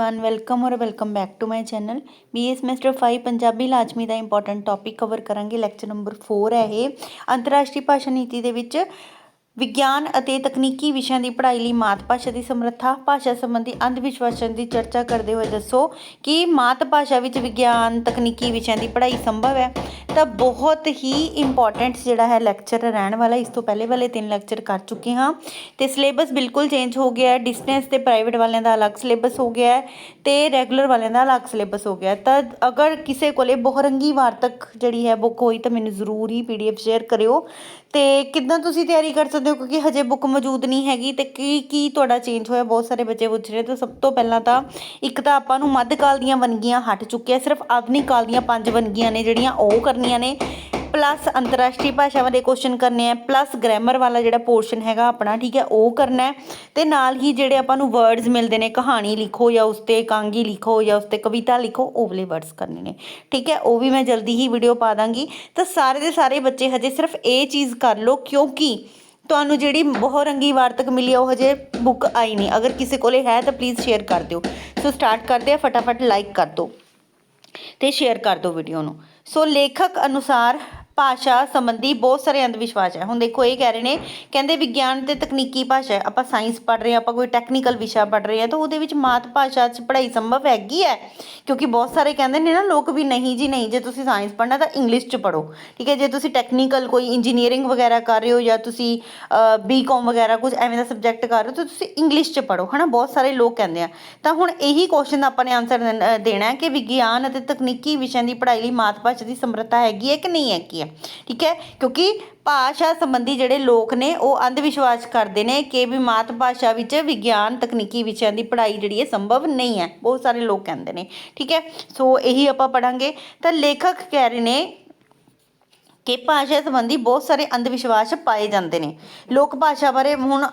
One welcome ਔਰ welcome back to my channel BA semester 5 Punjabi ਲਾਜ਼ਮੀ ਦਾ important topic cover ਕਰਾਂਗੇ lecture number 4 ਹੈ ਇਹ ਅੰਤਰਰਾਸ਼ਟਰੀ ਭਾਸ਼ਾ ਨੀਤੀ ਦੇ ਵਿੱਚ ਵਿਗਿਆਨ ਅਤੇ ਤਕਨੀਕੀ ਵਿਸ਼ਿਆਂ ਦੀ ਪੜ੍ਹਾਈ ਲਈ ਮਾਤ ਭਾਸ਼ਾ ਦੀ ਸਮਰੱਥਾ, ਭਾਸ਼ਾ ਸੰਬੰਧੀ ਅੰਧ ਵਿਸ਼ਵਾਸਾਂ ਦੀ ਚਰਚਾ ਕਰਦੇ ਹੋਏ ਦੱਸੋ ਕਿ ਮਾਤ ਭਾਸ਼ਾ ਵਿੱਚ ਵਿਗਿਆਨ, ਤਕਨੀਕੀ ਵਿਸ਼ਿਆਂ ਦੀ ਪੜ੍ਹਾਈ ਸੰਭਵ ਹੈ? ਤਾਂ ਬਹੁਤ ਹੀ ਇੰਪੋਰਟੈਂਟ ਜਿਹੜਾ ਹੈ ਲੈਕਚਰ ਰਹਿਣ ਵਾਲਾ, ਇਸ ਤੋਂ ਪਹਿਲੇ ਵਾਲੇ ਤਿੰਨ ਲੈਕਚਰ ਕਰ ਚੁੱਕੇ ਹਾਂ। ਤੇ ਸਿਲੇਬਸ ਬਿਲਕੁਲ ਚੇਂਜ ਹੋ ਗਿਆ ਹੈ ਡਿਸਟੈਂਸ ਤੇ ਪ੍ਰਾਈਵੇਟ ਵਾਲਿਆਂ ਦਾ ਅਲੱਗ ਸਿਲੇਬਸ ਹੋ ਗਿਆ ਹੈ ਤੇ ਰੈਗੂਲਰ ਵਾਲਿਆਂ ਦਾ ਅਲੱਗ ਸਿਲੇਬਸ ਹੋ ਗਿਆ ਤਾਂ ਅਗਰ ਕਿਸੇ ਕੋਲੇ ਬਹੁਰੰਗੀ ਵਾਰਤਕ ਜਿਹੜੀ ਹੈ ਬੁੱਕ ਹੋਈ ਤਾਂ ਮੈਨੂੰ ਜ਼ਰੂਰ ਹੀ ਪੀਡੀਐਫ ਸ਼ੇਅਰ ਕਰਿਓ। ਅਤੇ ਕਿੱਦਾਂ ਤੁਸੀਂ ਤਿਆਰੀ ਕਰ ਸਕਦੇ ਹੋ? ਕਿਉਂਕਿ ਹਜੇ ਬੁੱਕ ਮੌਜੂਦ ਨਹੀਂ ਹੈਗੀ ਅਤੇ ਕੀ ਕੀ ਤੁਹਾਡਾ ਚੇਂਜ ਹੋਇਆ? ਬਹੁਤ ਸਾਰੇ ਬੱਚੇ ਪੁੱਛ ਰਹੇ ਤਾਂ ਸਭ ਤੋਂ ਪਹਿਲਾਂ ਤਾਂ ਇੱਕ ਤਾਂ ਆਪਾਂ ਨੂੰ ਮੱਧਕਾਲ ਦੀਆਂ ਵੰਨਗੀਆਂ ਹਟ ਚੁੱਕੀਆਂ, ਸਿਰਫ ਆਧੁਨਿਕ ਕਾਲ ਦੀਆਂ ਪੰਜ ਵੰਨਗੀਆਂ ਨੇ ਜਿਹੜੀਆਂ ਉਹ ਕਰਨੀਆਂ ਨੇ। ਪਲੱਸ ਅੰਤਰਰਾਸ਼ਟਰੀ ਭਾਸ਼ਾਵਾਂ ਦੇ ਕੁਐਸਚਨ ਕਰਨੇ ਆ। ਪਲੱਸ ਗ੍ਰਾਮਰ ਵਾਲਾ ਜਿਹੜਾ ਪੋਰਸ਼ਨ ਹੈਗਾ ਆਪਣਾ, ਠੀਕ ਹੈ, ਉਹ ਕਰਨਾ ਹੈ। ਤੇ ਨਾਲ ਹੀ ਜਿਹੜੇ ਆਪਾਂ ਨੂੰ ਵਰਡਸ ਮਿਲਦੇ ਨੇ, ਕਹਾਣੀ ਲਿਖੋ ਜਾਂ ਉਸ ਤੇ ਕਾਂਗੀ ਲਿਖੋ ਜਾਂ ਉਸ ਤੇ ਕਵਿਤਾ ਲਿਖੋ, ਉਹ ਵਾਲੇ ਵਰਡਸ ਕਰਨੇ ਨੇ। ਠੀਕ ਹੈ, ਉਹ ਵੀ ਮੈਂ ਜਲਦੀ ਹੀ ਵੀਡੀਓ ਪਾ ਦਾਂਗੀ। ਤਾਂ ਸਾਰੇ ਦੇ ਸਾਰੇ ਬੱਚੇ ਹਜੇ ਸਿਰਫ ਇਹ ਚੀਜ਼ ਕਰ ਲਓ, ਕਿਉਂਕਿ ਤੁਹਾਨੂੰ ਜਿਹੜੀ ਬਹੁਰੰਗੀ ਵਾਰਤਕ ਮਿਲੀ ਆ, ਉਹ ਹਜੇ ਬੁੱਕ ਆਈ ਨਹੀਂ। ਅਗਰ ਕਿਸੇ ਕੋਲੇ ਹੈ ਤਾਂ ਪਲੀਜ਼ ਸ਼ੇਅਰ ਕਰ ਦਿਓ। ਸੋ ਸਟਾਰਟ ਕਰਦੇ ਆ, ਫਟਾਫਟ ਲਾਈਕ ਕਰ ਦਿਓ। ਤੇ ਸ਼ੇਅਰ ਕਰ ਦਿਓ ਵੀਡੀਓ ਨੂੰ। ਸੋ ਲੇਖਕ ਅਨੁਸਾਰ ਭਾਸ਼ਾ ਸੰਬੰਧੀ ਬਹੁਤ ਸਾਰੇ ਅੰਧ ਵਿਸ਼ਵਾਸ ਹੈ। ਹੁਣ ਦੇਖੋ, ਇਹ ਕਹਿ ਰਹੇ ਨੇ, ਕਹਿੰਦੇ ਵਿਗਿਆਨ ਤੇ ਤਕਨੀਕੀ ਭਾਸ਼ਾ ਹੈ। ਆਪਾਂ ਸਾਇੰਸ ਪੜ੍ਹ ਰਹੇ ਹਾਂ, ਆਪਾਂ ਕੋਈ ਟੈਕਨੀਕਲ ਵਿਸ਼ਾ ਪੜ੍ਹ ਰਹੇ ਹਾਂ, ਤਾਂ ਉਹਦੇ ਵਿੱਚ ਮਾਤ ਭਾਸ਼ਾ 'ਚ ਪੜ੍ਹਾਈ ਸੰਭਵ ਹੈਗੀ ਹੈ? ਕਿਉਂਕਿ ਬਹੁਤ ਸਾਰੇ ਕਹਿੰਦੇ ਨੇ ਨਾ, ਲੋਕ ਵੀ ਨਹੀਂ ਜੀ, ਨਹੀਂ, ਜੇ ਤੁਸੀਂ ਸਾਇੰਸ ਪੜ੍ਹਨਾ ਤਾਂ ਇੰਗਲਿਸ਼ 'ਚ ਪੜ੍ਹੋ। ਠੀਕ ਹੈ, ਜੇ ਤੁਸੀਂ ਟੈਕਨੀਕਲ ਕੋਈ ਇੰਜੀਨੀਅਰਿੰਗ ਵਗੈਰਾ ਕਰ ਰਹੇ ਹੋ ਜਾਂ ਤੁਸੀਂ ਬੀਕਾਮ ਵਗੈਰਾ ਕੁਝ ਐਵੇਂ ਦਾ ਸਬਜੈਕਟ ਕਰ ਰਹੇ ਹੋ, ਤਾਂ ਤੁਸੀਂ ਇੰਗਲਿਸ਼ 'ਚ ਪੜ੍ਹੋ, ਹਨਾ? ਬਹੁਤ ਸਾਰੇ ਲੋਕ ਕਹਿੰਦੇ ਆ। ਤਾਂ ਹੁਣ ਇਹੀ ਕੁਐਸਚਨ ਦਾ ਆਪਾਂ ਨੇ ਆਨਸਰ ਦੇਣਾ ਹੈ ਕਿ ਵਿਗਿਆਨ ਅਤੇ ਤਕਨੀਕੀ ਵਿਸ਼ਿਆਂ ਦੀ ਪੜ੍ਹਾਈ ਲਈ ਮਾਤ ਭਾਸ਼ਾ ਦੀ ਸਮਰੱਥਾ ਹੈਗੀ ਹੈ ਕਿ ਨਹੀਂ ਹੈਗੀ ਹੈ? ਠੀਕ ਹੈ? ਕਿਉਂਕਿ ਭਾਸ਼ਾ ਸੰਬੰਧੀ ਜਿਹੜੇ ਲੋਕ ਨੇ, ਉਹ ਅੰਧ ਵਿਸ਼ਵਾਸ ਕਰਦੇ ਨੇ ਕਿ ਵੀ ਮਾਤ ਭਾਸ਼ਾ ਵਿੱਚ ਵਿਗਿਆਨ ਤਕਨੀਕੀ ਵਿਸ਼ਿਆਂ ਦੀ ਪੜ੍ਹਾਈ ਜਿਹੜੀ ਹੈ, ਸੰਭਵ ਨਹੀਂ ਹੈ। ਬਹੁਤ ਸਾਰੇ ਲੋਕ ਕਹਿੰਦੇ ਨੇ, ਠੀਕ ਹੈ? ਸੋ ਇਹੀ ਆਪਾਂ ਪੜਾਂਗੇ ਤਾਂ ਲੇਖਕ ਕਹਿ ਰਹੇ ਨੇ ਕਿ ਭਾਸ਼ਾ ਸੰਬੰਧੀ ਬਹੁਤ ਸਾਰੇ ਅੰਧ ਵਿਸ਼ਵਾਸ ਪਾਏ ਜਾਂਦੇ ਨੇ। ਲੋਕ ਭਾਸ਼ਾ ਬਾਰੇ ਹੁਣ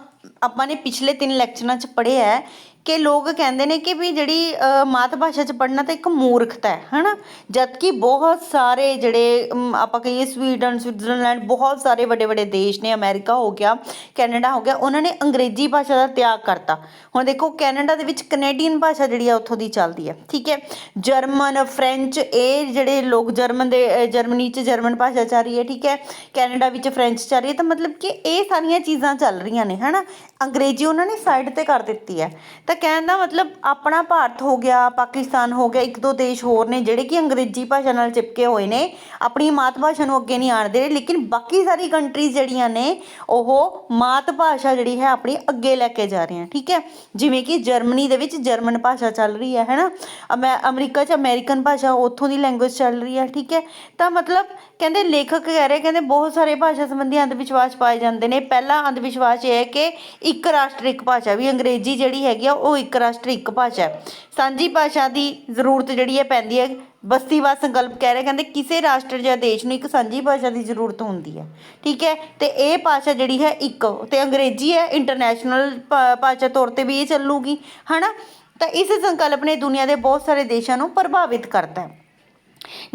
ਆਪਾਂ ਨੇ ਪਿਛਲੇ ਤਿੰਨ ਲੈਕਚਰਾਂ 'ਚ ਪੜ੍ਹਿਆ ਹੈ ਕਿ ਲੋਕ ਕਹਿੰਦੇ ਨੇ ਕਿ ਵੀ ਜਿਹੜੀ ਮਾਤ ਭਾਸ਼ਾ 'ਚ ਪੜ੍ਹਨਾ ਤਾਂ ਇੱਕ ਮੂਰਖਤਾ ਹੈ, ਹਨਾ? ਜਦਕਿ ਬਹੁਤ ਸਾਰੇ ਜਿਹੜੇ ਆਪਾਂ ਕਹੀਏ ਸਵੀਡਨ, ਸਵਿਟਜ਼ਰਲੈਂਡ, ਬਹੁਤ ਸਾਰੇ ਵੱਡੇ ਵੱਡੇ ਦੇਸ਼ ਨੇ, ਅਮਰੀਕਾ ਹੋ ਗਿਆ, ਕੈਨੇਡਾ ਹੋ ਗਿਆ, ਉਹਨਾਂ ਨੇ ਅੰਗਰੇਜ਼ੀ ਭਾਸ਼ਾ ਦਾ ਤਿਆਗ ਕਰਤਾ। ਹੁਣ ਦੇਖੋ, ਕੈਨੇਡਾ ਦੇ ਵਿੱਚ ਕੈਨੇਡੀਅਨ ਭਾਸ਼ਾ ਜਿਹੜੀ ਆ, ਉੱਥੋਂ ਦੀ ਚੱਲਦੀ ਹੈ ਠੀਕ ਹੈ? ਜਰਮਨ, ਫ੍ਰੈਂਚ, ਇਹ ਜਿਹੜੇ ਲੋਕ ਜਰਮਨ ਦੇ ਜਰਮਨੀ 'ਚ ਜਰਮਨ ਭਾਸ਼ਾ ਚੱਲ ਰਹੀ ਹੈ, ਠੀਕ ਹੈ? ਕੈਨੇਡਾ ਵਿੱਚ ਫ੍ਰੈਂਚ ਚੱਲ ਰਹੀ ਹੈ, ਤਾਂ ਮਤਲਬ ਕਿ ਇਹ ਸਾਰੀਆਂ ਚੀਜ਼ਾਂ ਚੱਲ ਰਹੀਆਂ ਨੇ, ਹਨਾ? ਅੰਗਰੇਜ਼ੀ ਉਹਨਾਂ ਨੇ ਸਾਈਡ ਤੇ ਕਰ ਦਿੱਤੀ ਹੈ। ਤਾਂ ਕਹਿਣ ਦਾ ਮਤਲਬ ਆਪਣਾ ਭਾਰਤ ਹੋ ਗਿਆ, ਪਾਕਿਸਤਾਨ ਹੋ ਗਿਆ, ਇੱਕ ਦੋ ਦੇਸ਼ ਹੋਰ ਨੇ ਜਿਹੜੇ ਕਿ ਅੰਗਰੇਜ਼ੀ ਭਾਸ਼ਾ ਨਾਲ ਚਿਪਕੇ ਹੋਏ ਨੇ, ਆਪਣੀ ਮਾਤ ਭਾਸ਼ਾ ਨੂੰ ਅੱਗੇ ਨਹੀਂ ਆਣ ਦੇ ਰਹੇ, ਲੇਕਿਨ ਬਾਕੀ ਸਾਰੀ ਕੰਟਰੀਜ਼ ਜਿਹੜੀਆਂ ਨੇ, ਉਹ ਮਾਤ ਭਾਸ਼ਾ ਜਿਹੜੀ ਹੈ ਆਪਣੀ ਅੱਗੇ ਲੈ ਕੇ ਜਾ ਰਹੀਆਂ, ਠੀਕ ਹੈ? ਜਿਵੇਂ ਕਿ ਜਰਮਨੀ ਦੇ ਵਿੱਚ ਜਰਮਨ ਭਾਸ਼ਾ ਚੱਲ ਰਹੀ ਹੈ, ਹੈਨਾ? ਅਮੈ, ਅਮਰੀਕਾ 'ਚ ਅਮਰੀਕਨ ਭਾਸ਼ਾ ਉੱਥੋਂ ਦੀ ਲੈਂਗੁਏਜ ਚੱਲ ਰਹੀ ਹੈ, ਠੀਕ ਹੈ? ਤਾਂ ਮਤਲਬ ਕਹਿੰਦੇ ਲੇਖਕ ਕਹਿ ਰਹੇ, ਕਹਿੰਦੇ ਬਹੁਤ ਸਾਰੇ ਭਾਸ਼ਾ ਸੰਬੰਧੀ ਅੰਧ ਵਿਸ਼ਵਾਸ ਪਾਏ ਜਾਂਦੇ ਨੇ। ਪਹਿਲਾ ਅੰਧ ਵਿਸ਼ਵਾਸ ਇਹ ਹੈ ਕਿ ਇੱਕ ਰਾਸ਼ਟਰ, ਇੱਕ ਭਾਸ਼ਾ। ਵੀ ਅੰਗਰੇਜ਼ੀ ਜਿਹੜੀ ਹੈਗੀ ਆ, ਉਹ ਇੱਕ ਰਾਸ਼ਟਰ, ਇੱਕ ਭਾਸ਼ਾ ਸਾਂਝੀ ਭਾਸ਼ਾ ਦੀ ਜ਼ਰੂਰਤ ਜਿਹੜੀ ਹੈ ਪੈਂਦੀ ਹੈ, ਬਸਤੀਵਾਦ ਸੰਕਲਪ ਕਹਿ ਰਹੇ, ਕਹਿੰਦੇ ਕਿਸੇ ਰਾਸ਼ਟਰ ਜਾਂ ਦੇਸ਼ ਨੂੰ ਇੱਕ ਸਾਂਝੀ ਭਾਸ਼ਾ ਦੀ ਜ਼ਰੂਰਤ ਹੁੰਦੀ ਹੈ। ਠੀਕ ਹੈ? ਤੇ ਇਹ ਭਾਸ਼ਾ ਜਿਹੜੀ ਹੈ ਇੱਕ, ਤੇ ਅੰਗਰੇਜ਼ੀ ਹੈ ਇੰਟਰਨੈਸ਼ਨਲ ਭਾਸ਼ਾ ਤੌਰ ਤੇ ਵੀ ਇਹ ਚੱਲੂਗੀ, ਹਨਾ? ਤਾਂ ਇਸ ਸੰਕਲਪ ਨੇ ਦੁਨੀਆ ਦੇ ਬਹੁਤ ਸਾਰੇ ਦੇਸ਼ਾਂ ਨੂੰ ਪ੍ਰਭਾਵਿਤ ਕਰਤਾ ਹੈ।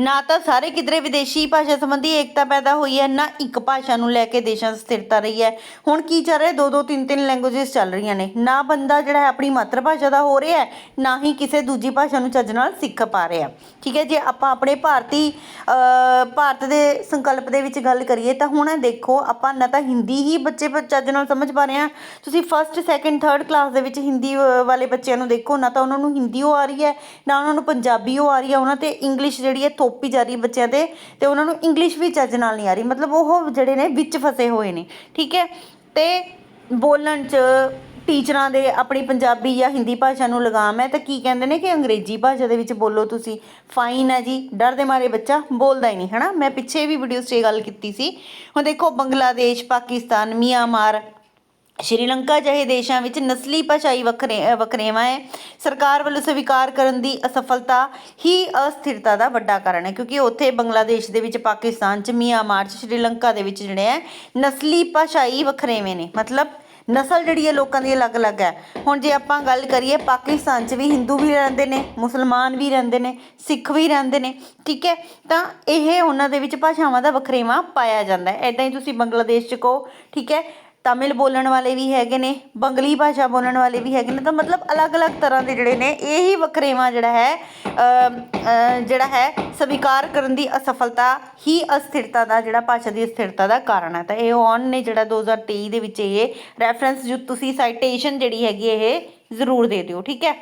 ਨਾ ਤਾਂ ਸਾਰੇ ਕਿਧਰੇ ਵਿਦੇਸ਼ੀ ਭਾਸ਼ਾ ਸੰਬੰਧੀ ਏਕਤਾ ਪੈਦਾ ਹੋਈ ਹੈ, ਨਾ ਇੱਕ ਭਾਸ਼ਾ ਨੂੰ ਲੈ ਕੇ ਦੇਸ਼ਾਂ 'ਚ ਸਥਿਰਤਾ ਰਹੀ ਹੈ। ਹੁਣ ਕੀ ਚੱਲ ਰਿਹਾ? ਦੋ ਦੋ ਤਿੰਨ ਤਿੰਨ ਲੈਂਗੁਏਜਸ ਚੱਲ ਰਹੀਆਂ ਨੇ। ਨਾ ਬੰਦਾ ਜਿਹੜਾ ਹੈ ਆਪਣੀ ਮਾਤਰ ਭਾਸ਼ਾ ਦਾ ਹੋ ਰਿਹਾ ਹੈ, ਨਾ ਹੀ ਕਿਸੇ ਦੂਜੀ ਭਾਸ਼ਾ ਨੂੰ ਚੱਜ ਨਾਲ ਸਿੱਖ ਪਾ ਰਿਹਾ। ਠੀਕ ਹੈ, ਜੇ ਆਪਾਂ ਆਪਣੇ ਭਾਰਤੀ ਭਾਰਤ ਦੇ ਸੰਕਲਪ ਦੇ ਵਿੱਚ ਗੱਲ ਕਰੀਏ ਤਾਂ ਹੁਣ ਦੇਖੋ, ਆਪਾਂ ਨਾ ਤਾਂ ਹਿੰਦੀ ਹੀ ਬੱਚੇ ਚੱਜ ਨਾਲ ਸਮਝ ਪਾ ਰਹੇ ਆ ਤੁਸੀਂ ਫਸਟ ਸੈਕੰਡ ਥਰਡ ਕਲਾਸ ਦੇ ਵਿੱਚ ਹਿੰਦੀ ਵਾਲੇ ਬੱਚਿਆਂ ਨੂੰ ਦੇਖੋ, ਨਾ ਤਾਂ ਉਹਨਾਂ ਨੂੰ ਹਿੰਦੀ ਉਹ ਆ ਰਹੀ ਹੈ, ਨਾ ਉਹਨਾਂ ਨੂੰ ਪੰਜਾਬੀ ਉਹ ਆ ਰਹੀ ਹੈ, ਉਹਨਾਂ ਤੇ ਇੰਗਲਿਸ਼ ਜਿਹੜੀ ਹੈ ਥੋਪੀ ਜਾ ਰਹੀ ਹੈ ਬੱਚਿਆਂ ਤੇ ਤੇ ਉਹਨਾਂ ਨੂੰ ਇੰਗਲਿਸ਼ ਵੀ ਚੱਜ ਨਾਲ ਨਹੀਂ ਆ ਰਹੀ। ਮਤਲਬ ਉਹ ਜਿਹੜੇ ਨੇ ਵਿੱਚ ਫਸੇ ਹੋਏ ਨੇ। ਠੀਕ ਹੈ? ਤੇ ਬੋਲਣ 'ਚ ਟੀਚਰਾਂ ਦੇ ਆਪਣੀ ਪੰਜਾਬੀ ਜਾਂ ਹਿੰਦੀ ਭਾਸ਼ਾ ਨੂੰ ਲਗਾਮ ਹੈ। ਤਾਂ ਕੀ ਕਹਿੰਦੇ ਨੇ ਕਿ ਅੰਗਰੇਜ਼ੀ ਭਾਸ਼ਾ ਦੇ ਵਿੱਚ ਬੋਲੋ ਤੁਸੀਂ। ਫਾਈਨ ਹੈ ਜੀ। ਡਰ ਦੇ ਮਾਰੇ ਬੱਚਾ ਬੋਲਦਾ ਹੀ ਨਹੀਂ, ਹਨਾ? ਮੈਂ ਪਿੱਛੇ ਵੀ ਵੀਡੀਓਜ਼ 'ਚ ਇਹ ਗੱਲ ਕੀਤੀ ਸੀ। ਹੁਣ ਦੇਖੋ, ਬੰਗਲਾਦੇਸ਼, ਪਾਕਿਸਤਾਨ, ਮਿਆਂਮਾਰ ਸ਼੍ਰੀਲੰਕਾ ਜਿਹੇ ਦੇਸ਼ਾਂ ਵਿੱਚ ਨਸਲੀ ਭਾਸ਼ਾਈ ਵੱਖਰੇ ਅ, ਵਖਰੇਵਾਂ ਹੈ। ਸਰਕਾਰ ਵੱਲੋਂ ਸਵੀਕਾਰ ਕਰਨ ਦੀ ਅਸਫਲਤਾ ਹੀ ਅਸਥਿਰਤਾ ਦਾ ਵੱਡਾ ਕਾਰਨ ਹੈ ਕਿਉਂਕਿ ਉੱਥੇ ਬੰਗਲਾਦੇਸ਼ ਦੇ ਵਿੱਚ ਪਾਕਿਸਤਾਨ ਚ ਮਿਆਂਮਾਰ ਚ ਸ਼੍ਰੀਲੰਕਾ ਦੇ ਵਿੱਚ ਜਿਹੜੇ ਹੈ ਨਸਲੀ ਭਾਸ਼ਾਈ ਵਖਰੇਵੇਂ ਨੇ। ਮਤਲਬ ਨਸਲ ਜਿਹੜੀ ਹੈ ਲੋਕਾਂ ਦੀ ਅਲੱਗ-ਅਲੱਗ ਹੈ। ਹੁਣ ਜੇ ਆਪਾਂ ਗੱਲ ਕਰੀਏ ਪਾਕਿਸਤਾਨ 'ਚ ਵੀ ਹਿੰਦੂ ਵੀ ਰਹਿੰਦੇ ਨੇ ਮੁਸਲਮਾਨ ਵੀ ਰਹਿੰਦੇ ਨੇ ਸਿੱਖ ਵੀ ਰਹਿੰਦੇ ਨੇ ਠੀਕ ਹੈ? ਤਾਂ ਇਹ ਉਹਨਾਂ ਦੇ ਵਿੱਚ ਭਾਸ਼ਾਵਾਂ ਦਾ ਵਖਰੇਵਾਂ ਪਾਇਆ ਜਾਂਦਾ ਹੈ। ਐਦਾਂ ਹੀ ਤੁਸੀਂ ਬੰਗਲਾਦੇਸ਼ 'ਚ ਕਹੋ ਠੀਕ ਹੈ? ਤਮਿਲ ਬੋਲਣ ਵਾਲੇ ਵੀ ਹੈਗੇ ਨੇ, ਬੰਗਲੀ ਭਾਸ਼ਾ ਬੋਲਣ ਵਾਲੇ ਵੀ ਹੈਗੇ ਨੇ, ਤਾਂ ਮਤਲਬ ਅਲੱਗ-ਅਲੱਗ ਤਰ੍ਹਾਂ ਦੇ ਜਿਹੜੇ ਨੇ, ਇਹ ਹੀ ਵਖਰੇਵਾਂ ਜਿਹੜਾ ਹੈ ਜਿਹੜਾ ਹੈ, ਸਵੀਕਾਰ ਕਰਨ ਦੀ ਅਸਫਲਤਾ ਹੀ ਅਸਥਿਰਤਾ ਦਾ, ਜਿਹੜਾ ਭਾਸ਼ਾ ਦੀ ਅਸਥਿਰਤਾ ਦਾ ਕਾਰਨ ਹੈ। ਤਾਂ ਇਹ ਔਨ ਨੇ ਜਿਹੜਾ 2023 ਦੇ ਵਿੱਚ ਇਹ ਰੈਫਰੈਂਸ ਜੋ ਤੁਸੀਂ ਸਾਈਟੇਸ਼ਨ ਜਿਹੜੀ ਹੈਗੀ, ਇਹ ਜ਼ਰੂਰ ਦੇ ਦਿਓ, ਠੀਕ ਹੈ?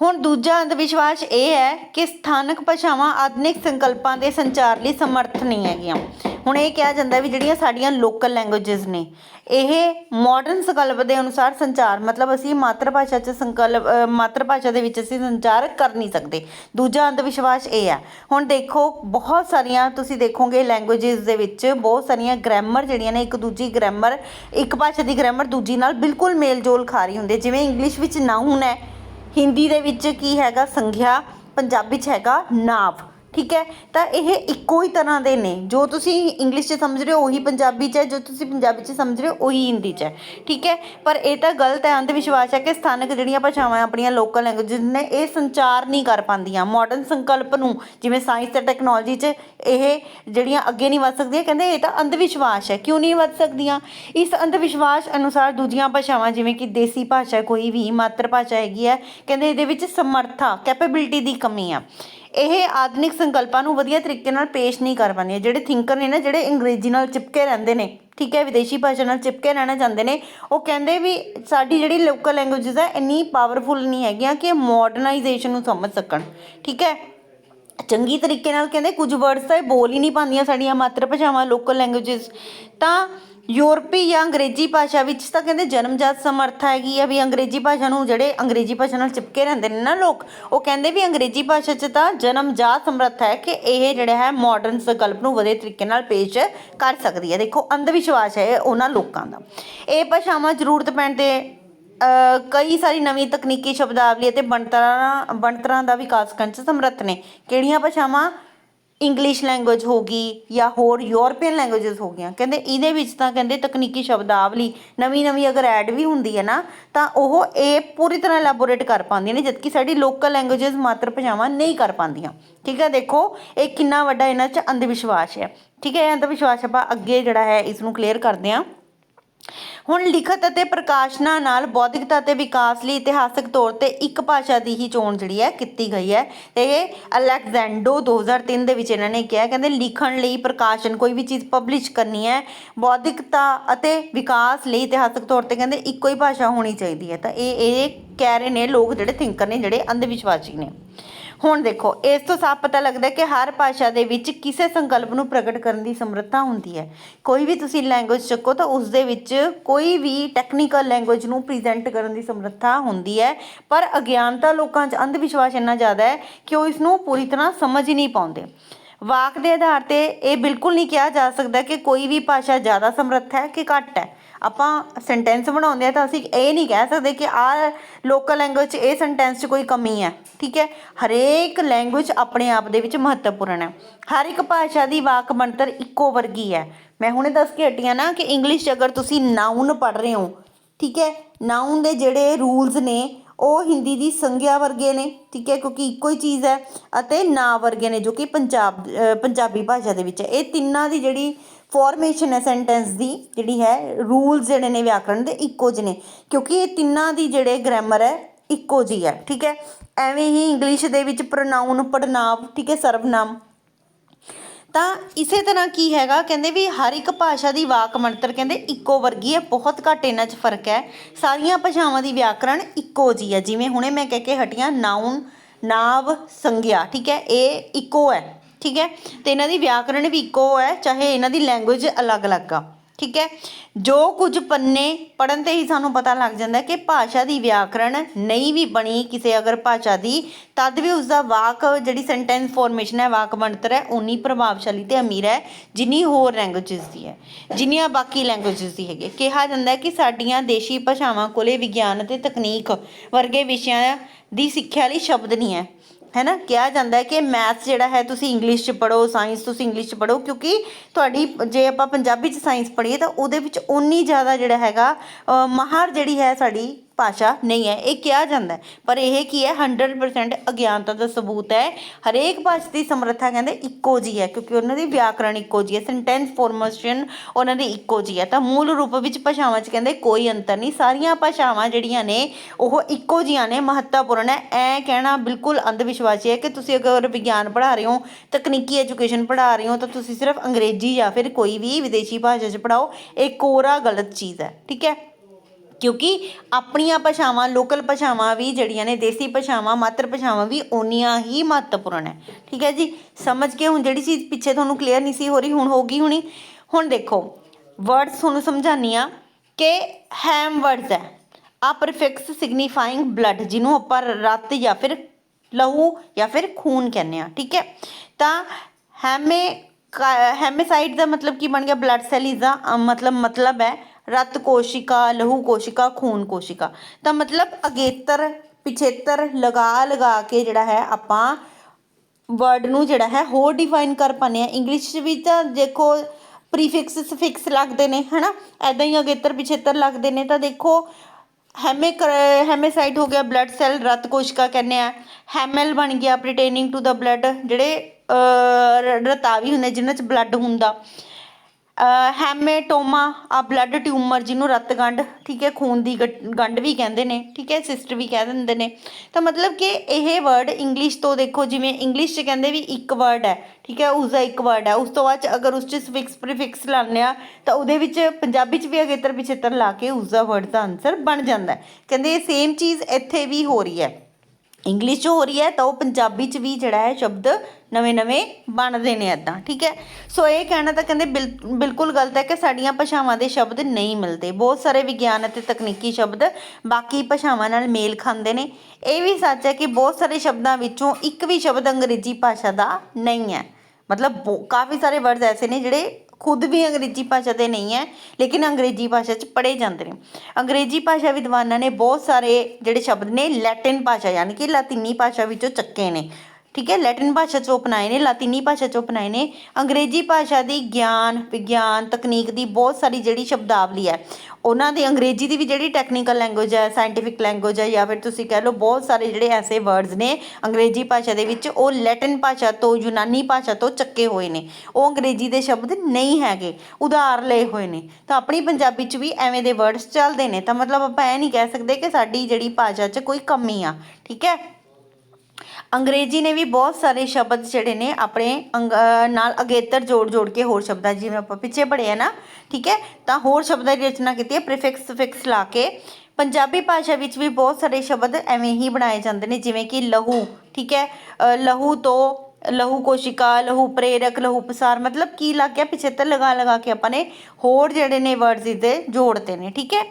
ਹੁਣ ਦੂਜਾ ਅੰਧ ਵਿਸ਼ਵਾਸ ਇਹ ਹੈ ਕਿ ਸਥਾਨਕ ਭਾਸ਼ਾਵਾਂ ਆਧੁਨਿਕ ਸੰਕਲਪਾਂ ਦੇ ਸੰਚਾਰ ਲਈ ਸਮਰਥ ਨਹੀਂ ਹੈਗੀਆਂ। ਹੁਣ ਇਹ ਕਿਹਾ ਜਾਂਦਾ ਵੀ ਜਿਹੜੀਆਂ ਸਾਡੀਆਂ ਲੋਕਲ ਲੈਂਗੁਏਜਸ ਨੇ, ਇਹ ਮਾਡਰਨ ਸੰਕਲਪ ਦੇ ਅਨੁਸਾਰ ਸੰਚਾਰ, ਮਤਲਬ ਅਸੀਂ ਮਾਤਰ ਭਾਸ਼ਾ 'ਚ ਸੰਕਲਪ ਮਾਤਰ ਭਾਸ਼ਾ ਦੇ ਵਿੱਚ ਅਸੀਂ ਸੰਚਾਰ ਕਰ ਨਹੀਂ ਸਕਦੇ। ਦੂਜਾ ਅੰਧ ਵਿਸ਼ਵਾਸ ਇਹ ਹੈ। ਹੁਣ ਦੇਖੋ, ਬਹੁਤ ਸਾਰੀਆਂ ਤੁਸੀਂ ਦੇਖੋਗੇ ਲੈਂਗੁਏਜਸ ਦੇ ਵਿੱਚ ਬਹੁਤ ਸਾਰੀਆਂ ਗ੍ਰਾਮਰ ਜਿਹੜੀਆਂ ਨੇ, ਇੱਕ ਦੂਜੀ ਗ੍ਰਾਮਰ ਇੱਕ ਭਾਸ਼ਾ ਦੀ ਗ੍ਰਾਮਰ ਦੂਜੀ ਨਾਲ ਬਿਲਕੁਲ ਮੇਲ ਜੋਲ ਖਾ ਰਹੀ ਹੁੰਦੀ ਜਿਵੇਂ ਇੰਗਲਿਸ਼ ਵਿੱਚ ਨਾਊਨ ਹੈ ਹਿੰਦੀ ਦੇ ਵਿੱਚ ਕੀ ਹੈਗਾ ਸੰਗਿਆ? ਪੰਜਾਬੀ 'ਚ ਹੈਗਾ ਨਾਵ। ਠੀਕ ਹੈ? ਤਾਂ ਇਹ ਇੱਕੋ ਹੀ ਤਰ੍ਹਾਂ ਦੇ ਨੇ। ਜੋ ਤੁਸੀਂ ਇੰਗਲਿਸ਼ 'ਚ ਸਮਝ ਰਹੇ ਹੋ, ਉਹੀ ਪੰਜਾਬੀ 'ਚ ਹੈ। ਜੋ ਤੁਸੀਂ ਪੰਜਾਬੀ 'ਚ ਸਮਝ ਰਹੇ ਹੋ, ਉਹੀ ਹਿੰਦੀ 'ਚ ਹੈ। ਠੀਕ ਹੈ? ਪਰ ਇਹ ਤਾਂ ਗਲਤ ਹੈ। ਅੰਧ ਵਿਸ਼ਵਾਸ ਹੈ ਕਿ ਸਥਾਨਕ ਜਿਹੜੀਆਂ ਭਾਸ਼ਾਵਾਂ ਆਪਣੀਆਂ ਲੋਕਲ ਲੈਂਗੁਏਜ ਨੇ, ਇਹ ਸੰਚਾਰ ਨਹੀਂ ਕਰ ਪਾਉਂਦੀਆਂ। ਮਾਡਰਨ ਸੰਕਲਪ ਨੂੰ, ਜਿਵੇਂ ਸਾਇੰਸ ਤੇ ਟੈਕਨੋਲੋਜੀ 'ਚ, ਇਹ ਜਿਹੜੀਆਂ ਅੱਗੇ ਨਹੀਂ ਵੱਧ ਸਕਦੀਆਂ, ਕਹਿੰਦੇ ਇਹ ਤਾਂ ਅੰਧ ਵਿਸ਼ਵਾਸ ਹੈ। ਕਿਉਂ ਨਹੀਂ ਵੱਧ ਸਕਦੀਆਂ? ਇਸ ਅੰਧ ਵਿਸ਼ਵਾਸ ਅਨੁਸਾਰ ਦੂਜੀਆਂ ਭਾਸ਼ਾਵਾਂ, ਜਿਵੇਂ ਕਿ ਦੇਸੀ ਭਾਸ਼ਾ, ਕੋਈ ਵੀ ਮਾਤਰ ਭਾਸ਼ਾ ਹੈਗੀ ਹੈ, ਕਹਿੰਦੇ ਇਹਦੇ ਵਿੱਚ ਸਮਰੱਥਾ ਕੈਪੇਬਿਲਿਟੀ ਦੀ ਕਮੀ ਆ ਇਹ ਆਧੁਨਿਕ ਸੰਕਲਪਾਂ ਨੂੰ ਵਧੀਆ ਤਰੀਕੇ ਨਾਲ ਪੇਸ਼ ਨਹੀਂ ਕਰ ਪਾਉਂਦੀਆਂ। ਜਿਹੜੇ ਥਿੰਕਰ ਨੇ ਨਾ, ਜਿਹੜੇ ਅੰਗਰੇਜ਼ੀ ਨਾਲ ਚਿਪਕੇ ਰਹਿੰਦੇ ਨੇ, ਠੀਕ ਹੈ, ਵਿਦੇਸ਼ੀ ਭਾਸ਼ਾ ਨਾਲ ਚਿਪਕੇ ਰਹਿਣਾ ਚਾਹੁੰਦੇ ਨੇ, ਉਹ ਕਹਿੰਦੇ ਵੀ ਸਾਡੀ ਜਿਹੜੀ ਲੋਕਲ ਲੈਂਗੁਏਜਸ ਹੈ ਇੰਨੀ ਪਾਵਰਫੁਲ ਨਹੀਂ ਹੈਗੀਆਂ ਕਿ ਮਾਡਰਨਾਈਜੇਸ਼ਨ ਨੂੰ ਸਮਝ ਸਕਣ, ਠੀਕ ਹੈ। ਚੰਗੀ ਤਰੀਕੇ ਨਾਲ ਕਹਿੰਦੇ ਕੁਝ ਵਰਡਸ ਤਾਂ ਇਹ ਬੋਲ ਹੀ ਨਹੀਂ ਪਾਉਂਦੀਆਂ ਸਾਡੀਆਂ ਮਾਤਰ ਭਾਸ਼ਾਵਾਂ ਲੋਕਲ ਲੈਂਗੁਏਜਸ ਤਾਂ ਯੂਰਪੀ ਜਾਂ ਅੰਗਰੇਜ਼ੀ ਭਾਸ਼ਾ ਵਿੱਚ ਤਾਂ ਕਹਿੰਦੇ ਜਨਮਜਾਤ ਸਮਰੱਥਾ ਹੈਗੀ ਆ ਵੀ ਅੰਗਰੇਜ਼ੀ ਭਾਸ਼ਾ ਨੂੰ ਜਿਹੜੇ ਅੰਗਰੇਜ਼ੀ ਭਾਸ਼ਾ ਨਾਲ ਚਿਪਕੇ ਰਹਿੰਦੇ ਨੇ ਨਾ ਲੋਕ, ਉਹ ਕਹਿੰਦੇ ਵੀ ਅੰਗਰੇਜ਼ੀ ਭਾਸ਼ਾ 'ਚ ਤਾਂ ਜਨਮਜਾਤ ਸਮਰੱਥਾ ਹੈ ਕਿ ਇਹ ਜਿਹੜਾ ਹੈ ਮਾਡਰਨ ਸੰਕਲਪ ਨੂੰ ਵਧੇ ਤਰੀਕੇ ਨਾਲ ਪੇਸ਼ ਕਰ ਸਕਦੀ ਹੈ। ਦੇਖੋ ਅੰਧ ਵਿਸ਼ਵਾਸ ਹੈ ਇਹ ਉਹਨਾਂ ਲੋਕਾਂ ਦਾ। ਇਹ ਭਾਸ਼ਾਵਾਂ ਜ਼ਰੂਰਤ ਪੈਣ ਤੇ ਕਈ ਸਾਰੀ ਨਵੀਂ ਤਕਨੀਕੀ ਸ਼ਬਦਾਵਲੀ ਅਤੇ ਬਣਤਰਾਂ ਬਣਤਰਾਂ ਦਾ ਵਿਕਾਸ ਕਰਨ 'ਚ ਸਮਰੱਥ ਨੇ। ਕਿਹੜੀਆਂ ਭਾਸ਼ਾਵਾਂ? ਇੰਗਲਿਸ਼ ਲੈਂਗੁਏਜ ਹੋ ਗਈ ਜਾਂ ਹੋਰ ਯੂਰਪੀਅਨ ਲੈਂਗੁਏਜਸ ਹੋ ਗਈਆਂ। ਕਹਿੰਦੇ ਇਹਦੇ ਵਿੱਚ ਤਾਂ ਕਹਿੰਦੇ ਤਕਨੀਕੀ ਸ਼ਬਦਾਵਲੀ ਨਵੀਂ ਨਵੀਂ ਅਗਰ ਐਡ ਵੀ ਹੁੰਦੀ ਹੈ ਨਾ, ਤਾਂ ਉਹ ਇਹ ਪੂਰੀ ਤਰ੍ਹਾਂ ਐਲਾਬੋਰੇਟ ਕਰ ਪਾਉਂਦੀਆਂ ਨੇ, ਜਦਕਿ ਸਾਡੀ ਲੋਕਲ ਲੈਂਗੁਏਜਸ ਮਾਤਰ ਭਾਸ਼ਾਵਾਂ ਨਹੀਂ ਕਰ ਪਾਉਂਦੀਆਂ। ਠੀਕ ਹੈ, ਦੇਖੋ, ਇਹ ਕਿੰਨਾ ਵੱਡਾ ਇਹਨਾਂ 'ਚ ਅੰਧ ਵਿਸ਼ਵਾਸ ਹੈ। ਠੀਕ ਹੈ, ਇਹ ਅੰਧ ਵਿਸ਼ਵਾਸ ਆਪਾਂ ਅੱਗੇ ਜਿਹੜਾ ਹੈ, ਇਸ ਨੂੰ ਕਲੀਅਰ ਕਰਦੇ ਹਾਂ। ਹੁਣ ਲਿਖਤ ਅਤੇ ਪ੍ਰਕਾਸ਼ਨਾਂ ਨਾਲ ਬੌਧਿਕਤਾ ਤੇ ਵਿਕਾਸ ਲਈ ਇਤਿਹਾਸਕ ਤੌਰ ਤੇ ਇੱਕ ਭਾਸ਼ਾ ਦੀ ਹੀ ਚੋਣ ਜਿਹੜੀ ਹੈ ਕੀਤੀ ਗਈ ਹੈ। ਤੇ ਇਹ ਅਲੈਗਜ਼ੈਂਡੋ 2003 ਦੇ ਵਿੱਚ ਇਹਨਾਂ ਨੇ ਕਿਹਾ ਕਹਿੰਦੇ ਲਿਖਣ ਲਈ ਪ੍ਰਕਾਸ਼ਨ ਕੋਈ ਵੀ ਚੀਜ਼ ਪਬਲਿਸ਼ ਕਰਨੀ ਹੈ, ਬੌਧਿਕਤਾ ਅਤੇ ਵਿਕਾਸ ਲਈ ਇਤਿਹਾਸਕ ਤੌਰ ਤੇ ਕਹਿੰਦੇ ਇੱਕੋ ਹੀ ਭਾਸ਼ਾ ਹੋਣੀ ਚਾਹੀਦੀ ਹੈ। ਤਾਂ ਇਹ ਇਹ ਕਹਿ ਰਹੇ ਨੇ ਲੋਕ ਜਿਹੜੇ ਥਿੰਕਰ ਨੇ, ਜਿਹੜੇ ਅੰਧ ਵਿਸ਼ਵਾਸੀ ਨੇ। ਹੁਣ ਦੇਖੋ, ਇਸ ਤੋਂ ਸਾਫ਼ ਪਤਾ ਲੱਗਦਾ ਕਿ ਹਰ ਭਾਸ਼ਾ ਦੇ ਵਿੱਚ ਕਿਸੇ ਸੰਕਲਪ ਨੂੰ ਪ੍ਰਗਟ ਕਰਨ ਦੀ ਸਮਰੱਥਾ ਹੁੰਦੀ ਹੈ। ਕੋਈ ਵੀ ਤੁਸੀਂ ਲੈਂਗੁਏਜ ਚੱਕੋ ਤਾਂ ਉਸ ਦੇ ਵਿੱਚ ਕੋਈ ਵੀ ਟੈਕਨੀਕਲ ਲੈਂਗੁਏਜ ਨੂੰ ਪ੍ਰੈਜ਼ੈਂਟ ਕਰਨ ਦੀ ਸਮਰੱਥਾ ਹੁੰਦੀ ਹੈ। ਪਰ ਅਗਿਆਨਤਾ ਲੋਕਾਂ 'ਚ ਅੰਧ ਵਿਸ਼ਵਾਸ ਇੰਨਾ ਜ਼ਿਆਦਾ ਹੈ ਕਿ ਉਹ ਇਸ ਨੂੰ ਪੂਰੀ ਤਰ੍ਹਾਂ ਸਮਝ ਹੀ ਨਹੀਂ ਪਾਉਂਦੇ। ਵਾਕ ਦੇ ਆਧਾਰ ਤੇ ਇਹ ਬਿਲਕੁਲ ਨਹੀਂ ਕਿਹਾ ਜਾ ਸਕਦਾ ਕਿ ਕੋਈ ਵੀ ਭਾਸ਼ਾ ਜ਼ਿਆਦਾ ਸਮਰੱਥ ਹੈ ਕਿ ਘੱਟ ਹੈ। ਆਪਾਂ ਸੈਂਟੈਂਸ ਬਣਾਉਂਦੇ ਆ ਤਾਂ ਅਸੀਂ ਇਹ ਨਹੀਂ ਕਹਿ ਸਕਦੇ ਕਿ ਆ ਲੋਕਲ ਲੈਂਗੁਏਜ 'ਚ ਇਹ ਸੈਂਟੈਂਸ 'ਚ ਕੋਈ ਕਮੀ ਹੈ, ਠੀਕ ਹੈ? ਹਰੇਕ ਲੈਂਗੁਏਜ ਆਪਣੇ ਆਪ ਦੇ ਵਿੱਚ ਮਹੱਤਵਪੂਰਨ ਹੈ। ਹਰ ਇੱਕ ਭਾਸ਼ਾ ਦੀ ਵਾਕ ਬਣਤਰ ਇੱਕੋ ਵਰਗੀ ਹੈ। ਮੈਂ ਹੁਣੇ ਦੱਸ ਕੇ ਹਟੀ ਨਾ ਕਿ ਇੰਗਲਿਸ਼ 'ਚ ਅਗਰ ਤੁਸੀਂ ਨਾਊਨ ਪੜ੍ਹ ਰਹੇ ਹੋ, ਠੀਕ ਹੈ? ਨਾਊਨ ਦੇ ਜਿਹੜੇ ਰੂਲਸ ਨੇ ਉਹ ਹਿੰਦੀ ਦੀ ਸੰਗਿਆ ਵਰਗੇ ਨੇ, ਠੀਕ ਹੈ, ਕਿਉਂਕਿ ਇੱਕੋ ਹੀ ਚੀਜ਼ ਹੈ ਅਤੇ ਨਾ ਵਰਗੇ ਨੇ, ਜੋ ਕਿ ਪੰਜਾਬ ਪੰਜਾਬੀ ਭਾਸ਼ਾ ਦੇ ਵਿੱਚ ਹੈ। ਇਹ ਤਿੰਨਾਂ ਦੀ ਜਿਹੜੀ ਫਾਰਮੇਸ਼ਨ ਹੈ ਸੈਂਟੈਂਸ ਦੀ ਜਿਹੜੀ ਹੈ ਰੂਲਸ ਜਿਹੜੇ ਨੇ ਵਿਆਕਰਣ ਦੇ, ਇੱਕੋ ਜਿਹੇ ਨੇ। ਕਿਉਂਕਿ ਇਹ ਤਿੰਨਾਂ ਦੀ ਜਿਹੜੇ ਗ੍ਰਾਮਰ ਹੈ, ਇੱਕੋ ਜਿਹੀ ਹੈ, ਠੀਕ ਹੈ। ਐਵੇਂ ਹੀ ਇੰਗਲਿਸ਼ ਦੇ ਵਿੱਚ ਪ੍ਰੋਨਾਊਨ ਪੜਨਾਮ ਠੀਕ ਹੈ, ਸਰਵਨਾਮ। ਤਾਂ ਇਸੇ ਤਰ੍ਹਾਂ ਕੀ ਹੈਗਾ, ਕਹਿੰਦੇ ਵੀ ਹਰ ਇੱਕ ਭਾਸ਼ਾ ਦੀ ਵਾਕ ਬਣਤਰ ਕਹਿੰਦੇ ਇੱਕੋ ਵਰਗੀ ਹੈ, ਬਹੁਤ ਘੱਟ ਇਹਨਾਂ 'ਚ ਫ਼ਰਕ ਹੈ। ਸਾਰੀਆਂ ਭਾਸ਼ਾਵਾਂ ਦੀ ਵਿਆਕਰਣ ਇੱਕੋ ਜੀ ਹੈ, ਜਿਵੇਂ ਹੁਣੇ ਮੈਂ ਕਹਿ ਕੇ ਹਟੀਆਂ ਨਾਉਨ ਨਾਵ, ਸੰਗਿਆ, ਠੀਕ ਹੈ, ਇਹ ਇੱਕੋ ਹੈ, ਠੀਕ ਹੈ। ਤੇ ਇਹਨਾਂ ਦੀ ਵਿਆਕਰਣ ਵੀ ਇੱਕੋ ਹੈ, ਚਾਹੇ ਇਹਨਾਂ ਦੀ ਲੈਂਗੁਏਜ ਅਲੱਗ-ਅਲੱਗ ਆ। ਠੀਕ ਹੈ? ਜੋ ਕੁਝ ਪੰਨੇ ਪੜਨ ਤੇ ਹੀ ਸਾਨੂੰ ਪਤਾ ਲੱਗ ਜਾਂਦਾ ਕਿ ਭਾਸ਼ਾ ਦੀ ਵਿਆਕਰਣ ਨਹੀਂ ਵੀ ਬਣੀ ਕਿਸੇ ਅਗਰ ਭਾਸ਼ਾ ਦੀ, ਤਦ ਵੀ ਉਸ ਦਾ ਵਾਕ ਜਿਹੜੀ ਸੈਂਟੈਂਸ ਫਾਰਮੇਸ਼ਨ ਹੈ, ਵਾਕ ਬਣਤਰ ਹੈ ਉਨੀ ਪ੍ਰਭਾਵਸ਼ਾਲੀ ਤੇ ਅਮੀਰ ਹੈ, ਜਿੰਨੀ ਹੋਰ ਲੈਂਗੁਏਜਸ ਦੀ ਹੈ, ਜਿੰਨੀਆਂ ਬਾਕੀ ਲੈਂਗੁਏਜਸ ਦੀ ਹੈਗੀ ਕਿਹਾ ਜਾਂਦਾ ਹੈ ਕਿ ਸਾਡੀਆਂ ਦੇਸ਼ੀ ਭਾਸ਼ਾਵਾਂ ਕੋਲੇ ਵਿਗਿਆਨ ਅਤੇ ਤਕਨੀਕ ਵਰਗੇ ਵਿਸ਼ਿਆਂ ਦੀ ਸਿੱਖਿਆ ਲਈ ਸ਼ਬਦ ਨਹੀਂ ਹੈ। ਹੈ ਨਾ ਕਿਹਾ ਜਾਂਦਾ ਹੈ ਕਿ ਮੈਥ ਜਿਹੜਾ ਹੈ ਤੁਸੀਂ ਇੰਗਲਿਸ਼ 'ਚ ਪੜੋ ਸਾਇੰਸ ਤੁਸੀਂ ਇੰਗਲਿਸ਼ 'ਚ ਪੜੋ ਕਿਉਂਕਿ ਤੁਹਾਡੀ ਜੇ ਆਪਾਂ ਪੰਜਾਬੀ 'ਚ ਸਾਇੰਸ ਪੜ੍ਹੀਏ ਤਾਂ ਉਹਦੇ ਵਿੱਚ ਉਨੀ ਜ਼ਿਆਦਾ ਜਿਹੜਾ ਹੈਗਾ ਮਾਹਰ ਜਿਹੜੀ ਹੈ ਸਾਡੀ ਭਾਸ਼ਾ ਨਹੀਂ ਹੈ, ਇਹ ਕਿਹਾ ਜਾਂਦਾ ਪਰ ਇਹ ਕੀ ਹੈ 100% ਅਗਿਆਨਤਾ ਦਾ ਸਬੂਤ ਹੈ। ਹਰੇਕ ਭਾਸ਼ਾ ਦੀ ਸਮਰੱਥਾ ਕਹਿੰਦੇ ਇੱਕੋ ਜੀ ਹੈ, ਕਿਉਂਕਿ ਉਹਨਾਂ ਦੀ ਵਿਆਕਰਣ ਇੱਕੋ ਜੀ ਹੈ ਸੈਂਟੈਂਸ ਫਾਰਮੇਸ਼ਨ ਉਹਨਾਂ ਦੀ ਇੱਕੋ ਜੀ ਹੈ। ਤਾਂ ਮੂਲ ਰੂਪ ਵਿੱਚ ਭਾਸ਼ਾਵਾਂ 'ਚ ਕਹਿੰਦੇ ਕੋਈ ਅੰਤਰ ਨਹੀਂ, ਸਾਰੀਆਂ ਭਾਸ਼ਾਵਾਂ ਜਿਹੜੀਆਂ ਨੇ, ਉਹ ਇੱਕੋ ਜੀਆਂ ਨੇ, ਮਹੱਤਵਪੂਰਨ ਹੈ। ਐ ਕਹਿਣਾ ਬਿਲਕੁਲ ਅੰਧ ਵਿਸ਼ਵਾਸੀ ਹੈ ਕਿ ਤੁਸੀਂ ਅਗਰ ਵਿਗਿਆਨ ਪੜ੍ਹਾ ਰਹੇ ਹੋ, ਤਕਨੀਕੀ ਐਜੂਕੇਸ਼ਨ ਪੜ੍ਹਾ ਰਹੇ ਹੋ, ਤਾਂ ਤੁਸੀਂ ਸਿਰਫ ਅੰਗਰੇਜ਼ੀ ਜਾਂ ਫਿਰ ਕੋਈ ਵੀ ਵਿਦੇਸ਼ੀ ਭਾਸ਼ਾ 'ਚ ਪੜ੍ਹਾਓ, ਇਹ ਕੋਰਾ ਗਲਤ ਚੀਜ਼ ਹੈ, ਠੀਕ ਹੈ? ਕਿਉਂਕਿ ਆਪਣੀਆਂ ਭਾਸ਼ਾਵਾਂ ਲੋਕਲ ਭਾਸ਼ਾਵਾਂ ਵੀ ਜਿਹੜੀਆਂ ਨੇ, ਦੇਸੀ ਭਾਸ਼ਾਵਾਂ, ਮਾਤਰ ਭਾਸ਼ਾਵਾਂ ਵੀ ਓਨੀਆਂ ਹੀ ਮਹੱਤਵਪੂਰਨ ਹੈ। ਠੀਕ ਹੈ ਜੀ? ਸਮਝ ਕੇ ਹੁਣ ਜਿਹੜੀ ਚੀਜ਼ ਪਿੱਛੇ ਤੁਹਾਨੂੰ ਕਲੀਅਰ ਨਹੀਂ ਸੀ ਹੋ ਰਹੀ, ਹੁਣ ਹੋਗੀ ਹੁਣੀ। ਹੁਣ ਦੇਖੋ ਵਰਡਸ ਤੁਹਾਨੂੰ ਸਮਝਾਉਂਦੀ ਹਾਂ ਕਿ ਹੈਮ ਵਰਡਸ ਹੈ। ਆ ਪ੍ਰੀਫਿਕਸ ਸਿਗਨੀਫਾਈਂਗ ਬਲੱਡ ਜਿਹਨੂੰ ਆਪਾਂ ਰਤ ਜਾਂ ਫਿਰ ਲਹੂ ਜਾਂ ਫਿਰ ਖੂਨ ਕਹਿੰਦੇ ਆ ਠੀਕ ਹੈ? ਤਾਂ ਹੈਮੇ ਹੈਮੇਸਾਈਡ ਦਾ ਮਤਲਬ ਕੀ ਬਣ ਗਿਆ? ਬਲੱਡ ਸੈਲ ਇਜ਼ ਦਾ ਮਤਲਬ ਮਤਲਬ ਹੈ ਰਤ ਕੋਸ਼ਿਕਾ ਲਹੂ ਕੋਸ਼ਿਕਾ ਖੂਨ ਕੋਸ਼ਿਕਾ। ਤਾਂ ਮਤਲਬ ਅਗੇਤਰ ਪਿਛੇਤਰ ਲਗਾ ਲਗਾ ਕੇ ਜਿਹੜਾ ਹੈ ਆਪਾਂ ਵਰਡ ਨੂੰ ਜਿਹੜਾ ਹੈ ਹੋਰ ਡਿਫਾਈਨ ਕਰ ਪਾਉਂਦੇ ਆ ਇੰਗਲਿਸ਼ ਵਿੱਚ ਤਾਂ ਦੇਖੋ ਪ੍ਰੀਫਿਕਸ ਸਫਿਕਸ ਲੱਗਦੇ ਨੇ ਹਨਾ? ਐਦਾਂ ਹੀ ਅਗੇਤਰ ਪਿਛੇਤਰ ਲੱਗਦੇ ਨੇ। ਤਾਂ ਦੇਖੋ ਹੈਮੇ ਹੈਮੇਸਾਈਟ ਹੋ ਗਿਆ ਬਲੱਡ ਸੈਲ ਰਤ ਕੋਸ਼ਿਕਾ ਕਹਿੰਦੇ ਆ। ਹੈਮਲ ਬਣ ਗਿਆ ਪ੍ਰੀਟੇਨਿੰਗ ਟੂ ਦਾ ਬਲੱਡ ਜਿਹੜੇ ਅਹ, ਰਤਾਵੀ ਹੁੰਦੇ ਜਿਨ੍ਹਾਂ 'ਚ ਬਲੱਡ ਹੁੰਦਾ। ਹੈਮੇਟੋਮਾ ਆ ਬਲੱਡ ਟਿਊਮਰ ਜਿਹਨੂੰ ਰੱਤ ਗੰਢ ਠੀਕ ਹੈ, ਖੂਨ ਦੀ ਗੱਡ- ਗੰਢ ਵੀ ਕਹਿੰਦੇ ਨੇ, ਠੀਕ ਹੈ ਸਿਸਟਰ ਵੀ ਕਹਿ ਦਿੰਦੇ ਨੇ। ਤਾਂ ਮਤਲਬ ਕਿ ਇਹ ਵਰਡ ਇੰਗਲਿਸ਼ ਤੋਂ ਦੇਖੋ, ਜਿਵੇਂ ਇੰਗਲਿਸ਼ 'ਚ ਕਹਿੰਦੇ ਵੀ ਇੱਕ ਵਰਡ ਹੈ, ਠੀਕ ਹੈ ਉਸ ਦਾ ਇੱਕ ਵਰਡ ਹੈ। ਉਸ ਤੋਂ ਬਾਅਦ 'ਚ ਅਗਰ ਉਸ 'ਚ ਸਫਿਕਸ ਪ੍ਰੀਫਿਕਸ ਲਾਉਂਦੇ ਆ, ਤਾਂ ਉਹਦੇ ਵਿੱਚ ਪੰਜਾਬੀ 'ਚ ਵੀ ਅਗੇਤਰ ਪਿਛੇਤਰ ਲਾ ਕੇ ਉਸ ਦਾ ਵਰਡ ਦਾ ਆਨਸਰ ਬਣ ਜਾਂਦਾ ਹੈ। ਕਹਿੰਦੇ ਇਹ ਸੇਮ ਚੀਜ਼ ਇੱਥੇ ਵੀ ਹੋ ਰਹੀ ਹੈ। ਇੰਗਲਿਸ਼ 'ਚ ਹੋ ਰਹੀ ਹੈ ਤਾਂ ਉਹ ਪੰਜਾਬੀ 'ਚ ਵੀ ਜਿਹੜਾ ਹੈ ਸ਼ਬਦ ਨਵੇਂ-ਨਵੇਂ ਬਣਦੇ ਨੇ ਇਦਾਂ, ਠੀਕ ਹੈ? ਸੋ ਇਹ ਕਹਿਣਾ ਤਾਂ ਕਹਿੰਦੇ ਬਿਲ- ਬਿਲਕੁਲ ਗਲਤ ਹੈ ਕਿ ਸਾਡੀਆਂ ਭਾਸ਼ਾਵਾਂ ਦੇ ਸ਼ਬਦ ਨਹੀਂ ਮਿਲਦੇ। ਬਹੁਤ ਸਾਰੇ ਵਿਗਿਆਨ ਅਤੇ ਤਕਨੀਕੀ ਸ਼ਬਦ ਬਾਕੀ ਭਾਸ਼ਾਵਾਂ ਨਾਲ ਮੇਲ ਖਾਂਦੇ ਨੇ। ਇਹ ਵੀ ਸੱਚ ਹੈ ਕਿ ਬਹੁਤ ਸਾਰੇ ਸ਼ਬਦਾਂ ਵਿੱਚੋਂ ਇੱਕ ਵੀ ਸ਼ਬਦ ਅੰਗਰੇਜ਼ੀ ਭਾਸ਼ਾ ਦਾ ਨਹੀਂ ਹੈ। ਮਤਲਬ ਬਹੁ- ਕਾਫੀ ਸਾਰੇ ਵਰਡਸ ਐਸੇ ਨੇ ਜਿਹੜੇ ਖੁਦ ਵੀ ਅੰਗਰੇਜ਼ੀ ਭਾਸ਼ਾ ਦੇ ਨਹੀਂ ਹੈ, ਲੇਕਿਨ ਅੰਗਰੇਜ਼ੀ ਭਾਸ਼ਾ 'ਚ ਪੜ੍ਹੇ ਜਾਂਦੇ ਨੇ। ਅੰਗਰੇਜ਼ੀ ਭਾਸ਼ਾ ਵਿਦਵਾਨਾਂ ਨੇ ਬਹੁਤ ਸਾਰੇ ਜਿਹੜੇ ਸ਼ਬਦ ਨੇ ਲੈਟਿਨ ਭਾਸ਼ਾ, ਯਾਨੀ ਕਿ ਲਾਤੀਨੀ ਭਾਸ਼ਾ ਵਿੱਚੋਂ ਚੱਕੇ ਨੇ। ਠੀਕ ਹੈ, ਲੈਟਿਨ ਭਾਸ਼ਾ 'ਚੋਂ ਅਪਣਾਏ ਨੇ, ਲਾਤੀਨੀ ਭਾਸ਼ਾ 'ਚੋਂ ਅਪਣਾਏ ਨੇ, ਅੰਗਰੇਜ਼ੀ ਭਾਸ਼ਾ ਦੀ ਗਿਆਨ, ਵਿਗਿਆਨ, ਤਕਨੀਕ ਦੀ ਬਹੁਤ ਸਾਰੀ ਜਿਹੜੀ ਸ਼ਬਦਾਵਲੀ ਹੈ, ਉਹਨਾਂ ਦੀ ਅੰਗਰੇਜ਼ੀ ਦੀ ਵੀ ਜਿਹੜੀ ਟੈਕਨੀਕਲ ਲੈਂਗੁਏਜ ਹੈ ਸਾਇੰਟੀਫਿਕ ਲੈਂਗੁਏਜ ਹੈ, ਜਾਂ ਫਿਰ ਤੁਸੀਂ ਕਹਿ ਲਓ ਬਹੁਤ ਸਾਰੇ ਜਿਹੜੇ ਐਸੇ ਵਰਡਸ ਨੇ ਅੰਗਰੇਜ਼ੀ ਭਾਸ਼ਾ ਦੇ ਵਿੱਚ, ਉਹ ਲੈਟਿਨ ਭਾਸ਼ਾ ਤੋਂ, ਯੂਨਾਨੀ ਭਾਸ਼ਾ ਤੋਂ ਚੱਕੇ ਹੋਏ ਨੇ, ਉਹ ਅੰਗਰੇਜ਼ੀ ਦੇ ਸ਼ਬਦ ਨਹੀਂ ਹੈਗੇ, ਉਧਾਰ ਲਏ ਹੋਏ ਨੇ, ਤਾਂ ਆਪਣੀ ਪੰਜਾਬੀ 'ਚ ਵੀ ਐਵੇਂ ਦੇ ਵਰਡਸ ਚੱਲਦੇ ਨੇ, ਤਾਂ ਮਤਲਬ ਆਪਾਂ ਇਹ ਨਹੀਂ ਕਹਿ ਸਕਦੇ ਕਿ ਸਾਡੀ ਜਿਹੜੀ ਭਾਸ਼ਾ 'ਚ ਕੋਈ ਕਮੀ ਆ, ਠੀਕ ਹੈ ਅੰਗਰੇਜ਼ੀ ਨੇ ਵੀ ਬਹੁਤ ਸਾਰੇ ਸ਼ਬਦ ਜਿਹੜੇ ਨੇ ਆਪਣੇ ਅੰਗ ਨਾਲ ਅਗੇਤਰ ਜੋੜ ਜੋੜ ਕੇ ਹੋਰ ਸ਼ਬਦਾਂ, ਜਿਵੇਂ ਆਪਾਂ ਪਿੱਛੇ ਪੜ੍ਹੇ ਆ ਨਾ, ਠੀਕ ਹੈ? ਤਾਂ ਹੋਰ ਸ਼ਬਦਾਂ ਦੀ ਰਚਨਾ ਕੀਤੀ ਹੈ ਪ੍ਰੀਫਿਕਸ ਸਫਿਕਸ ਲਾ ਕੇ। ਪੰਜਾਬੀ ਭਾਸ਼ਾ ਵਿੱਚ ਵੀ ਬਹੁਤ ਸਾਰੇ ਸ਼ਬਦ ਐਵੇਂ ਹੀ ਬਣਾਏ ਜਾਂਦੇ ਨੇ, ਜਿਵੇਂ ਕਿ ਲਹੂ, ਠੀਕ ਹੈ? ਲਹੂ ਤੋਂ ਲਹੂ ਕੋਸ਼ਿਕਾ, ਲਹੂ ਪ੍ਰੇਰਕ, ਲਹੂ ਪਸਾਰ, ਮਤਲਬ ਕੀ ਲੱਗ ਗਿਆ? ਪਿਛੇਤਰ ਲਗਾ ਲਗਾ ਕੇ ਆਪਾਂ ਨੇ ਹੋਰ ਜਿਹੜੇ ਨੇ ਵਰਡਸ ਇਹਦੇ ਜੋੜਤੇ ਨੇ, ਠੀਕ ਹੈ?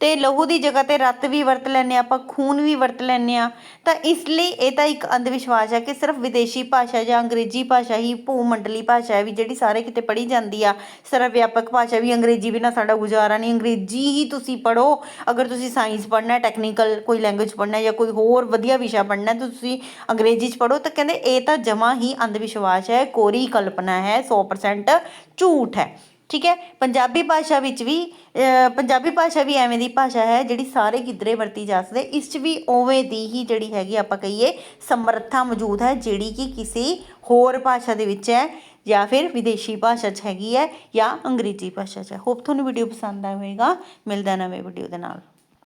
ਤੇ ਲਹੂ ਦੀ ਜਗ੍ਹਾ ਤੇ ਰਤ ਵੀ ਵਰਤ ਲੈਂਦੇ ਹਾਂ ਆਪਾਂ, ਖੂਨ ਵੀ ਵਰਤ ਲੈਂਦੇ ਆ ਤਾਂ ਇਸ ਲਈ ਇਹ ਤਾਂ ਇੱਕ ਅੰਧ ਵਿਸ਼ਵਾਸ ਹੈ ਕਿ ਸਿਰਫ ਵਿਦੇਸ਼ੀ ਭਾਸ਼ਾ ਜਾਂ ਅੰਗਰੇਜ਼ੀ ਭਾਸ਼ਾ ਹੀ ਭੂਮੰਡਲੀ ਭਾਸ਼ਾ ਹੈ, ਵੀ ਜਿਹੜੀ ਸਾਰੇ ਕਿਤੇ ਪੜ੍ਹੀ ਜਾਂਦੀ ਆ। ਸਰਵ ਵਿਆਪਕ ਭਾਸ਼ਾ ਵੀ ਅੰਗਰੇਜ਼ੀ ਬਿਨਾਂ ਸਾਡਾ ਗੁਜ਼ਾਰਾ ਨਹੀਂ। ਅੰਗਰੇਜ਼ੀ ਹੀ ਤੁਸੀਂ ਪੜ੍ਹੋ। ਅਗਰ ਤੁਸੀਂ ਸਾਇੰਸ ਪੜ੍ਹਨਾ ਟੈਕਨੀਕਲ ਕੋਈ ਲੈਂਗੁਏਜ ਪੜ੍ਹਨਾ ਜਾਂ ਕੋਈ ਹੋਰ ਵਧੀਆ ਵਿਸ਼ਾ ਪੜ੍ਹਨਾ ਤਾਂ ਤੁਸੀਂ ਅੰਗਰੇਜ਼ੀ 'ਚ ਪੜ੍ਹੋ। ਤਾਂ ਕਹਿੰਦੇ ਇਹ ਤਾਂ ਜਮਾ ਹੀ ਅੰਧ ਵਿਸ਼ਵਾਸ ਹੈ ਕੋਰੀ ਕਲਪਨਾ ਹੈ 100% ਝੂਠ ਹੈ ਠੀਕ ਹੈ ਪੰਜਾਬੀ ਭਾਸ਼ਾ ਵਿੱਚ ਵੀ ਅਹ, ਪੰਜਾਬੀ ਭਾਸ਼ਾ ਵੀ ਐਵੇਂ ਦੀ ਭਾਸ਼ਾ ਹੈ ਜਿਹੜੀ ਸਾਰੇ ਕਿਧਰੇ ਵਰਤੀ ਜਾ ਸਕਦੇ ਇਸ 'ਚ ਵੀ ਉਵੇਂ ਦੀ ਹੀ ਜਿਹੜੀ ਹੈਗੀ ਆਪਾਂ ਕਹੀਏ ਸਮਰੱਥਾ ਮੌਜੂਦ ਹੈ ਜਿਹੜੀ ਕਿ ਕਿਸੇ ਹੋਰ ਭਾਸ਼ਾ ਦੇ ਵਿੱਚ ਹੈ ਜਾਂ ਫਿਰ ਵਿਦੇਸ਼ੀ ਭਾਸ਼ਾ 'ਚ ਹੈਗੀ ਹੈ ਜਾਂ ਅੰਗਰੇਜ਼ੀ ਭਾਸ਼ਾ 'ਚ ਹੈ ਹੋਪ ਤੁਹਾਨੂੰ ਵੀਡੀਓ ਪਸੰਦ ਆਇਆ ਹੋਵੇਗਾ ਮਿਲਦਾ ਨਵੇਂ ਵੀਡੀਓ ਦੇ ਨਾਲ